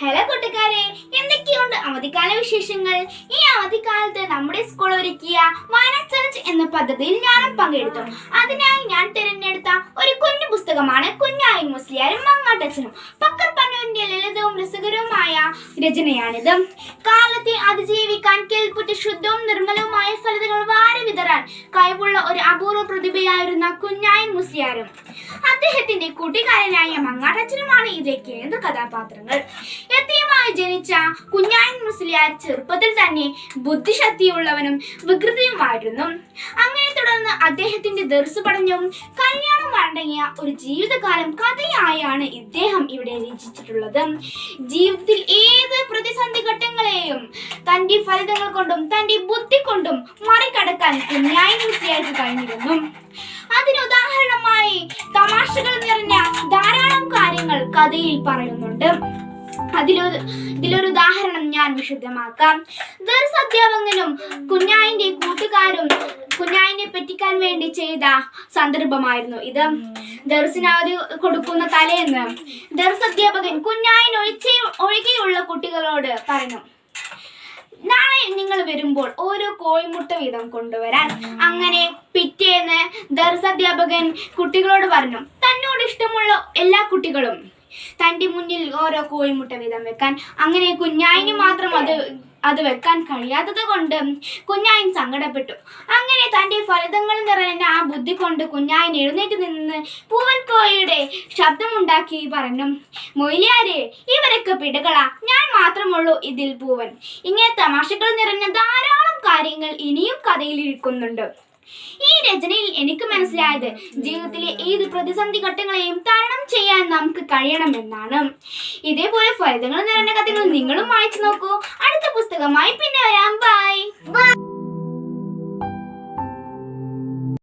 Hello കൂട്ടുകാരെ. എന്തൊക്കെയുണ്ട് അവധിക്കാല വിശേഷങ്ങൾ? ഈ അവധിക്കാലത്ത് നമ്മുടെ സ്കൂൾ ഒരുക്കിയ വനച്ചർച്ച് എന്ന പദ്ധതിയിൽ ഞാനും പങ്കെടുത്തു. അതിനായി ഞാൻ തിരഞ്ഞെടുത്ത ഒരു കുഞ്ഞു പുസ്തകമാണ് കുഞ്ഞായി മുസ്ലിയാരും മങ്ങാട്ടച്ചനും പക്കർ പന്നൂരിന്റെ ലളിതവും രസകരവുമായ രചനയാണിത്. കാലത്തെ അതിജീവിക്കാൻ കേൾപ്പുറ്റ ശുദ്ധവും നിർമ്മലവുമായ ഫലതകൾ വാരി വിതറാൻ കഴിവുള്ള ഒരു അപൂർവ പ്രതിഭയായിരുന്ന കുഞ്ഞായൻ മുസ്ലിയാരും അദ്ദേഹത്തിന്റെ കൂട്ടുകാരനായ മങ്ങാട്ടച്ചനുമാണ് ഇതിലെ കേന്ദ്ര കഥാപാത്രങ്ങൾ. യത്തീമായി ജനിച്ച കുഞ്ഞായൻ മുസ്ലിയാർ ചെറുപ്പത്തിൽ തന്നെ ബുദ്ധിശക്തിയുള്ളവനും വികൃതിയുമായിരുന്നു. അങ്ങനെ തുടർന്ന് അദ്ദേഹത്തിന്റെ ദർസ് പഠനവും കല്യാണം അടങ്ങിയ ഒരു ജീവിതകാലം കഥയായാണ് ഇദ്ദേഹം ഇവിടെ രചിച്ചിട്ടുള്ളത്. ജീവിതത്തിൽ ഏത് പ്രതിസന്ധി ഘട്ടങ്ങളെയും തന്റെ ഫലിതങ്ങൾ കൊണ്ടും തന്റെ ബുദ്ധി കൊണ്ടും മറികടക്കാൻ ന്യായമൂർത്തിയായിട്ട് കഴിഞ്ഞിരുന്നു. അതിനുദാഹരണമായി തമാശകൾ നിറഞ്ഞ ധാരാളം കാര്യങ്ങൾ കഥയിൽ പറയുന്നുണ്ട്. അതിലൊരു ഇതിലൊരു ഉദാഹരണം ഞാൻ വിശുദ്ധമാക്കാം ദർസ് അധ്യാപകനും കുഞ്ഞായിന്റെ കൂട്ടുകാരും കുഞ്ഞായിനെ പറ്റിക്കാൻ വേണ്ടി ചെയ്ത സന്ദർഭമായിരുന്നു ഇത്. ദർസിന് അവധി കൊടുക്കുന്ന തലേന്ന് ദർസ് അധ്യാപകൻ കുഞ്ഞായി ഒഴികെയുള്ള കുട്ടികളോട് പറഞ്ഞു നാളെ നിങ്ങൾ വരുമ്പോൾ ഓരോ കോഴിമുട്ട വീതം കൊണ്ടുവരാൻ. അങ്ങനെ പിറ്റേന്ന് ദർസ് അധ്യാപകൻ കുട്ടികളോട് പറഞ്ഞു തന്നോട് ഇഷ്ടമുള്ള എല്ലാ കുട്ടികളും തന്റെ മുന്നിൽ ഓരോ കോഴിമുട്ട വീതം വെക്കാൻ. അങ്ങനെ കുഞ്ഞായിന് മാത്രം അത് അത് വെക്കാൻ കഴിയാത്തത് കൊണ്ട് കുഞ്ഞായൻ സങ്കടപ്പെട്ടു. അങ്ങനെ തന്റെ ഫലിതങ്ങൾ നിറഞ്ഞ ആ ബുദ്ധി കൊണ്ട് കുഞ്ഞായൻ എഴുന്നേറ്റ് നിന്ന് പൂവൻ കോഴിയുടെ ശബ്ദമുണ്ടാക്കി പറഞ്ഞു മൊയിലിയാരെ ഇവരൊക്കെ പിടകളാ. ഞാൻ മാത്രമുള്ളൂ ഇതിൽ പൂവൻ. ഇങ്ങനെ തമാശകൾ നിറഞ്ഞ ധാരാളം കാര്യങ്ങൾ ഇനിയും കഥയിൽ ഇരിക്കുന്നുണ്ട്. ഈ രചനയിൽ എനിക്ക് മനസ്സിലായത് ജീവിതത്തിലെ ഏത് പ്രതിസന്ധി ഘട്ടങ്ങളെയും തരണം ചെയ്യാൻ നമുക്ക് കഴിയണമെന്നാണ്. ഇതേപോലെ ഫലിതങ്ങൾ നിറഞ്ഞ കഥകൾ നിങ്ങളും വായിച്ചു നോക്കൂ. അടുത്ത പുസ്തകമായി പിന്നെ വരാം. ബൈ